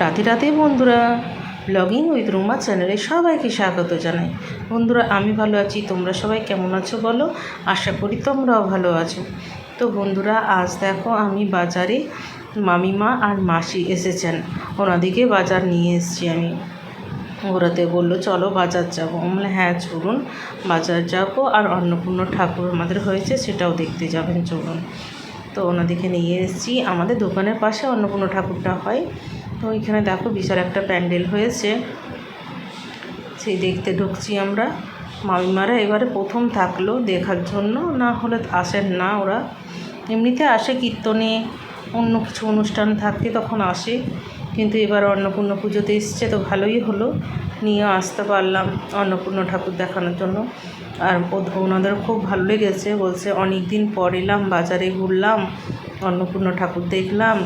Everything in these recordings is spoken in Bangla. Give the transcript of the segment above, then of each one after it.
রাতে রাতে বন্ধুরা ব্লগিং উইথ রুমা চ্যানেলে সবাইকে স্বাগত জানাই। বন্ধুরা, আমি ভালো আছি, তোমরা সবাই কেমন আছো বলো? আশা করি তোমরাও ভালো আছো। তো বন্ধুরা, আজ দেখো আমি বাজারে মামিমা আর মাসি এসেছেন। ওনাদিকে বাজার নিয়ে এসেছি আমি। ওরাতে বলল, চলো বাজার যাব। আমি বললাম হ্যাঁ চলুন বাজার যাব। আর অন্নপূর্ণ ঠাকুর আমাদের হয়েছে, সেটাও দেখতে যাবেন, চলুন। তো ওনাদিকে নিয়ে এসেছি। আমাদের দোকানের পাশে অন্নপূর্ণ ঠাকুরটা হয়। তো ওইখানে দেখো বিশাল একটা প্যান্ডেল হয়েছে। সেই দেখতে ঢুকছি আমরা। মামিমারা এবারে প্রথম থাকল দেখার জন্য, না হলে আসেন না ওরা। এমনিতে আসে কীর্তনে, অন্য কিছু অনুষ্ঠান থাকলে তখন আসে। কিন্তু এবার অন্নপূর্ণা পুজোতে এসছে তো ভালোই হলো। নিয়ে আসতে পারলাম অন্নপূর্ণা ঠাকুর দেখানোর জন্য। আর ওনাদের খুব ভালো লেগেছে। বলছে অনেক দিন পর এলাম, বাজারে ঘুরলাম, অন্নপূর্ণা ঠাকুর দেখলাম।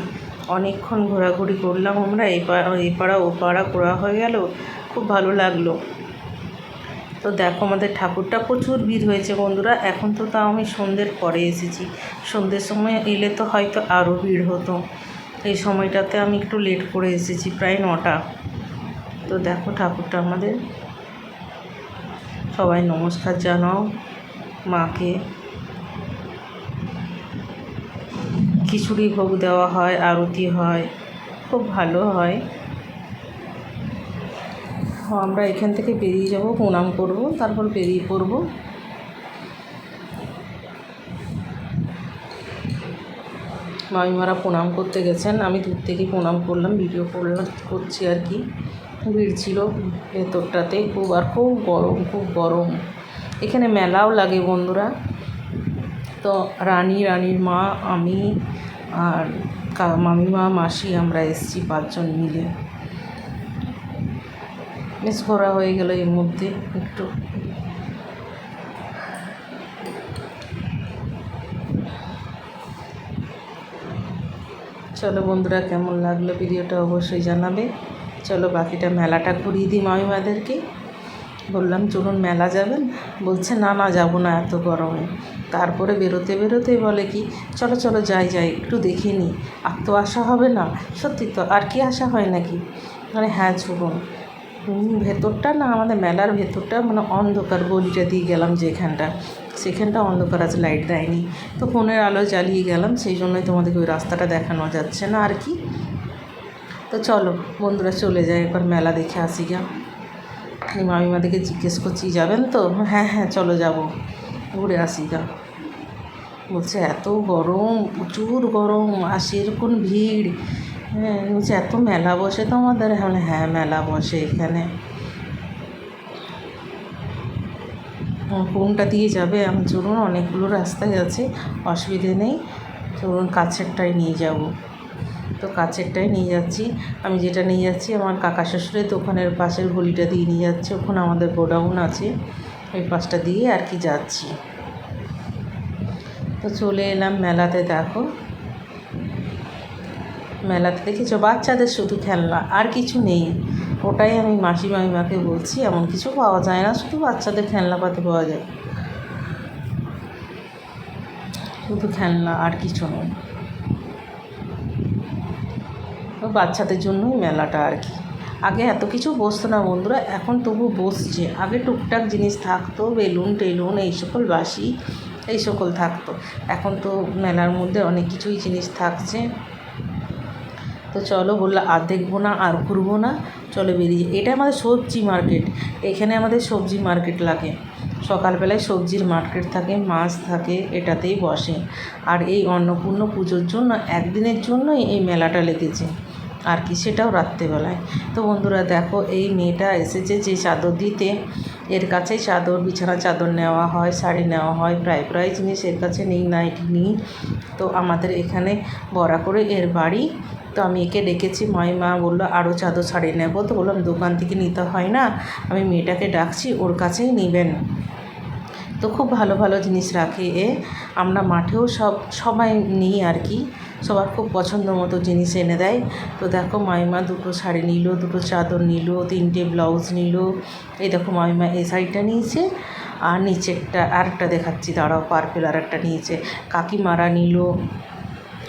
অনেকক্ষণ ঘোরাঘুরি করলাম আমরা, এই পাড়া এই পাড়া, ও ঘোরা হয়ে গেল, খুব ভালো লাগল। তো দেখো আমাদের ঠাকুরটা প্রচুর ভিড় হয়েছে বন্ধুরা, এখন তো তাও আমি সন্ধ্যের পরে এসেছি। সন্ধ্যের সময় এলে তো হয়তো আরও ভিড় হতো। এই সময়টাতে আমি একটু লেট করে এসেছি, প্রায় নটা। তো দেখো ঠাকুরটা আমাদের। সবাই নমস্কার জানাও মাকে। খিচুড়ি ভোগ দেওয়া হয়, আরতি হয়, খুব ভালো হয়। আমরা এখান থেকে বেরিয়ে যাব, প্রণাম করব, তারপর বেরিয়ে পড়ব। মামিমারা প্রণাম করতে গেছেন, আমি দূর থেকে প্রণাম করলাম, ভিডিও করলাম করছি আর কি। ভিড় ছিল ভেতরটাতে, খুব আর খুব গরম খুব গরম। এখানে মেলাও লাগে বন্ধুরা। তো রানী, রানীর মা, আমি আর মামিমা মাসি আমরা এসছি পাঁচজন মিলে। মিস ঘোরা হয়ে গেল এর মধ্যে একটু। চলো বন্ধুরা, কেমন লাগল ভিডিওটা অবশ্যই জানাবে। চলো বাকিটা মেলাটা ঘুরিয়ে দিই মামিমাদেরকে। বললাম, চলুন মেলা যাবেন? বলছে, না না, যাব না এত গরমে। তারপরে বেরোতে বেরোতে বলে কি, চলো চলো, যাই যাই, একটু দেখে নিই আর তো আসা হবে না। সত্যি তো, আর কি আসা হয় নাকি? মানে হ্যাঁ চলুন ভেতরটা না, আমাদের মেলার ভেতরটা মানে অন্ধকার গলিটা দিয়ে গেলাম যেখানটা। সেখানটা অন্ধকার আছে, লাইট দেয়নি। তো ফোনের আলো জ্বালিয়ে গেলাম, সেই জন্যই তোমাদেরকে ওই রাস্তাটা দেখানো যাচ্ছে না, আর কি? তো চলো, বন্ধুরা চলে যাই একবার মেলা দেখে আসি গা আমি মামিমাদেরকে জিজ্ঞেস করছি, যাবেন তো? হ্যাঁ হ্যাঁ চলো যাব। ঘুরে আসি গা বলছে, এত গরম, প্রচুর গরম আর সেরকম ভিড়। হ্যাঁ বলছে, এত মেলা বসে তো আমাদের হ্যাঁ হ্যাঁ মেলা বসে এখানে। কোনটা দিয়ে যাবে, আমি চলুন, অনেকগুলো রাস্তায় আছে, অসুবিধে নেই। চলুন কাছেরটাই নিয়ে যাব। তো কাছেরটাই নিয়ে যাচ্ছি। আমি যেটা নিয়ে যাচ্ছি, আমার কাকা শ্বশুরের দোকানের পাশের গলিটা দিয়ে নিয়ে যাচ্ছি। ওখানে আমাদের গোডাউন আছে। ওই পাশটা দিয়ে আর কি যাচ্ছি। তো চলে এলাম মেলাতে, দেখো। মেলাতে দেখেছ? বাচ্চাদের শুধু খেলনা, আর কিছু নেই। ওটাই আমি মাসি মামিমাকে বলছি, এমন কিছু পাওয়া যায় না, শুধু বাচ্চাদের খেলনাপাতি পাওয়া যায়। শুধু খেলনা, আর কিছু তো বাচ্চাদের জন্যই মেলাটা আর কি। আগে এত কিছু বসতো না বন্ধুরা, এখন তবু বসছে। আগে টুকটাক জিনিস থাকতো, বেলুন টেলুন, এই সকল বাসি এই সকল থাকতো। এখন তো মেলার মধ্যে অনেক কিছুই জিনিস থাকছে। তো চলো বলল, আর দেখব না, আর ঘুরবো না, চলো বেরিয়ে। এটা আমাদের সবজি মার্কেট। এখানে আমাদের সবজি মার্কেট লাগে। সকালবেলায় সবজির মার্কেট থাকে, মাছ থাকে, এটাতেই বসে। আর এই অন্নপূর্ণ পুজোর জন্য, একদিনের জন্যই এই মেলাটা লেগেছে। আর কি, সেটাও রাত্রেবেলায়। তো বন্ধুরা দেখো, এই মেয়েটা এসেছে যে চাদর দিতে। এর কাছেই চাদর, বিছানা চাদর নেওয়া হয়, শাড়ি নেওয়া হয়, প্রায় প্রায় জিনিস এর কাছে নেই নাইটি নিই। তো আমাদের এখানে বড়া করে এর বাড়ি। তো আমি একে ডেকেছি, মাই মা বলল আরও চাদর, শাড়ি নেব। তো বললাম, দোকান থেকে নিতে হয় না। আমি মেয়েটাকে ডাকছি, ওর কাছেই নেবেন। তো খুব ভালো ভালো জিনিস রাখে এ। আমরা মাঠেও সব, সবাই নিই আর কি। সবার খুব পছন্দ মতো জিনিস এনে দেয়। তো দেখো মাইমা দুটো শাড়ি নিল, দুটো চাদর নিল, তিনটে ব্লাউজ নিল। এই দেখো মাইমা এই শাড়িটা নিয়েছে। আর নিচেরটা, আরেকটা দেখাচ্ছি, দাঁড়াও, পার্পেল আর একটা নিয়েছে। কাকিমারা নিল।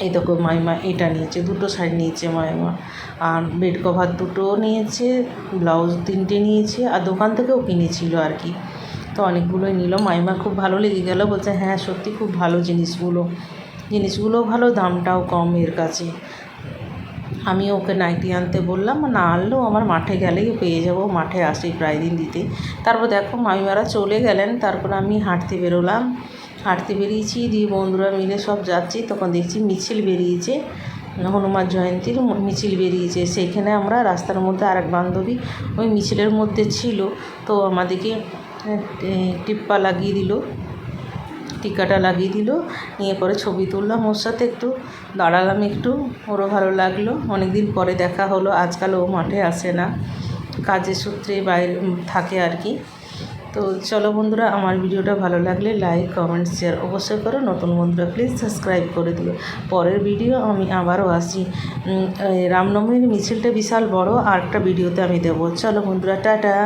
এই দেখো মাইমা এটা নিয়েছে, দুটো শাড়ি নিয়েছে মাইমা। আর বেড কভার দুটো নিয়েছে, ব্লাউজ তিনটে নিয়েছে। আর দোকান থেকেও কিনেছিল আর কি। তো অনেকগুলোই নিল। মাইমার খুব ভালো লেগে গেল, বলছে হ্যাঁ সত্যি খুব ভালো জিনিসগুলো। জিনিসগুলো ভালো, দামটাও কম এর কাছে। আমি ওকে নাইটি আনতে বললাম, না, আনলেও আমার মাঠে গেলেই পেয়ে যাব, মাঠে আসি প্রায় দিন দিতে। তারপর দেখো মামিমারা চলে গেলেন, তারপর আমি হাঁটতে বেরোলাম। হাঁটতে বেরিয়েছি, দিয়ে বন্ধুরা মিলে সব যাচ্ছি, তখন দেখছি মিছিল বেরিয়েছে, হনুমান জয়ন্তীর মিছিল বেরিয়েছে। সেইখানে আমরা রাস্তার মধ্যে আরেক বান্ধবী ওই মিছিলের মধ্যে ছিল, তো আমাদেরকে টিপ্পা লাগিয়ে দিল। টিকাটা লাগিয়ে দিল। নিয়ে পরে ছবি তুললাম ওর সাথে একটু। দাঁড়ালাম একটু। ওরও ভালো লাগল। অনেক দিন পরে দেখা হলো। আজকাল ও মাঠে আসে না। কাজের সূত্রে বাইরে থাকে আর কি। তো চলো বন্ধুরা, আমার ভিডিওটা ভালো লাগলে লাইক, কমেন্ট শেয়ার অবশ্যই করো। নতুন বন্ধুরা প্লিজ সাবস্ক্রাইব করে দিও। পরের ভিডিও আমি আবারও আসি। রামনবমীর মিছিলটা বিশাল বড়। আর একটা ভিডিওতে আমি দেবো। চলো বন্ধুরা, টাটা।